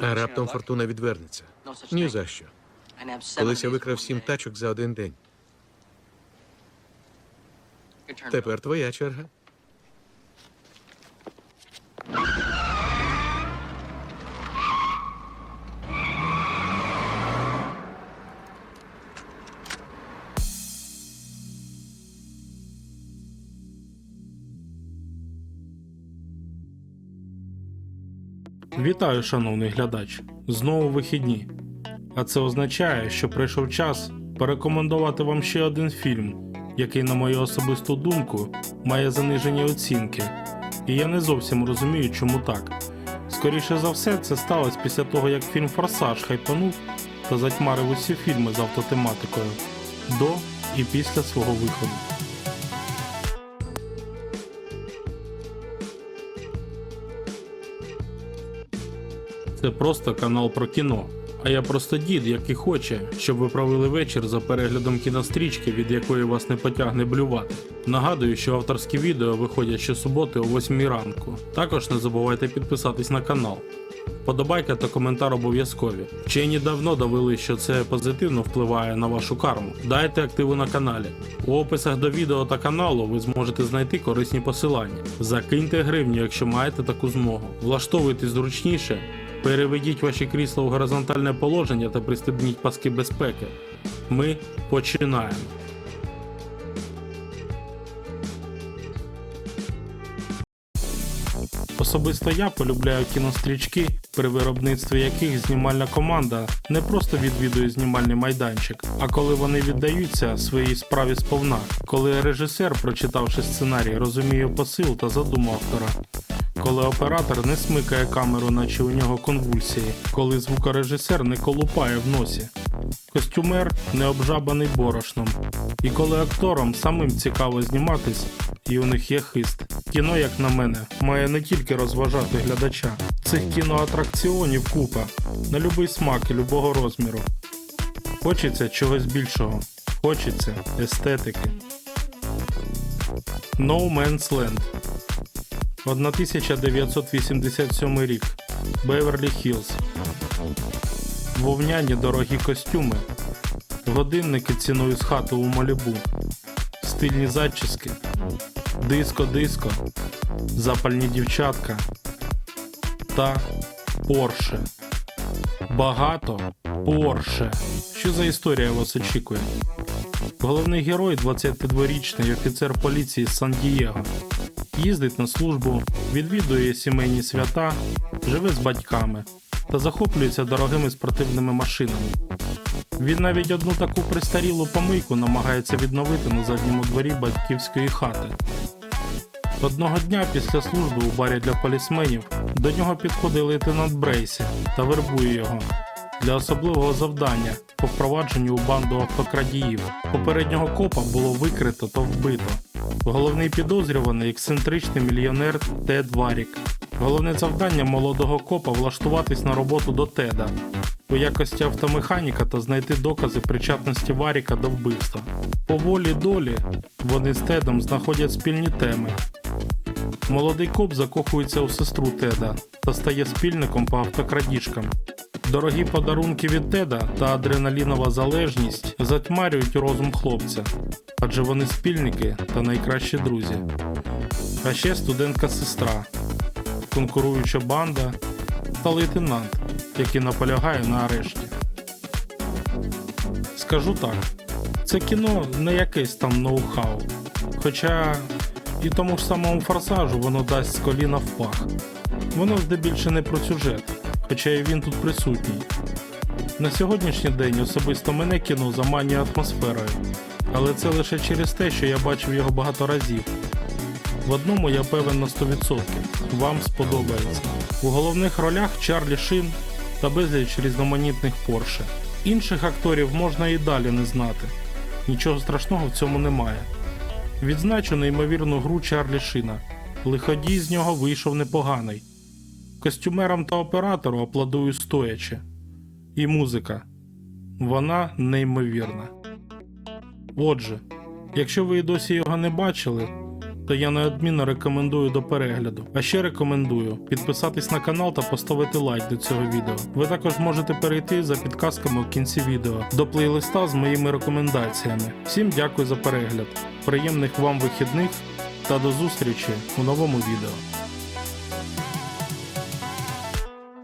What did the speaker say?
А раптом фортуна відвернеться. Ні за що. Колись я викрав сім тачок за один день. Тепер твоя черга. Вітаю, шановний глядач. Знову вихідні. А це означає, що прийшов час порекомендувати вам ще один фільм, який, на мою особисту думку, має занижені оцінки. І я не зовсім розумію, чому так. Скоріше за все, це сталося після того, як фільм Форсаж хайпанув та затьмарив усі фільми з автотематикою до і після свого виходу. Це просто канал про кіно. А я просто дід, який хоче, щоб ви провели вечір за переглядом кінострічки, від якої вас не потягне блювати. Нагадую, що авторські відео виходять щосуботи о 8 ранку. Також не забувайте підписатись на канал. Подобайка та коментар обов'язкові. Вчені давно довели, що це позитивно впливає на вашу карму. Дайте активу на каналі. У описах до відео та каналу ви зможете знайти корисні посилання. Закиньте гривню, якщо маєте таку змогу. Влаштовуйтесь зручніше, переведіть ваші крісла у горизонтальне положення та пристебніть паски безпеки. Ми починаємо. Особисто я полюбляю кінострічки, при виробництві яких знімальна команда не просто відвідує знімальний майданчик, а коли вони віддаються своїй справі сповна, коли режисер, прочитавши сценарій, розуміє посил та задуму автора. Коли оператор не смикає камеру, наче у нього конвульсії, коли звукорежисер не колупає в носі, костюмер не обжабаний борошном, і коли акторам самим цікаво зніматись, і у них є хист. Кіно, як на мене, має не тільки розважати глядача. Цих кіноатракціонів купа на любий смак і любого розміру. Хочеться чогось більшого, хочеться естетики. No Man's Land 1987 рік. Беверлі Хіллз. Вовняні дорогі костюми. Годинники ціною з хати у Малібу. Стильні зачіски. Диско-диско. Запальні дівчатка. Та Порше. Багато Порше. Що за історія вас очікує? Головний герой 22-річний офіцер поліції з Сан-Дієго їздить на службу, відвідує сімейні свята, живе з батьками та захоплюється дорогими спортивними машинами. Він навіть одну таку пристарілу помийку намагається відновити на задньому дворі батьківської хати. Одного дня після служби у барі для полісменів до нього підходить лейтенант Брейсі та вербує його для особливого завдання по впровадженню у банду автокрадіїв. Попереднього копа було викрито та вбито. Головний підозрюваний ексцентричний мільйонер Тед Варік. Головне завдання молодого копа влаштуватись на роботу до Теда у якості автомеханіка та знайти докази причетності Варіка до вбивства. По волі долі вони з Тедом знаходять спільні теми. Молодий коп закохується у сестру Теда та стає спільником по автокрадіжкам. Дорогі подарунки від Теда та адреналінова залежність затьмарюють розум хлопця, адже вони спільники та найкращі друзі. А ще студентка сестра, конкуруюча банда та лейтенант, який наполягає на арешті. Скажу так, це кіно не якесь там ноу-хау. Хоча і тому ж самому форсажу воно дасть з коліна в пах. Воно здебільше не про сюжет, хоча і він тут присутній. На сьогоднішній день особисто мене кіно заманює атмосферою, але це лише через те, що я бачив його багато разів. В одному я певен на 100%. Вам сподобається. У головних ролях Чарлі Шин та безліч різноманітних Порше. Інших акторів можна і далі не знати. Нічого страшного в цьому немає. Відзначу неймовірну гру Чарлі Шина. Лиходій з нього вийшов непоганий. Костюмерам та оператору аплодую стоячи. І музика. Вона неймовірна. Отже, якщо ви і досі його не бачили, то я неодмінно рекомендую до перегляду. А ще рекомендую підписатись на канал та поставити лайк до цього відео. Ви також можете перейти за підказками у кінці відео до плейлиста з моїми рекомендаціями. Всім дякую за перегляд, приємних вам вихідних та до зустрічі у новому відео.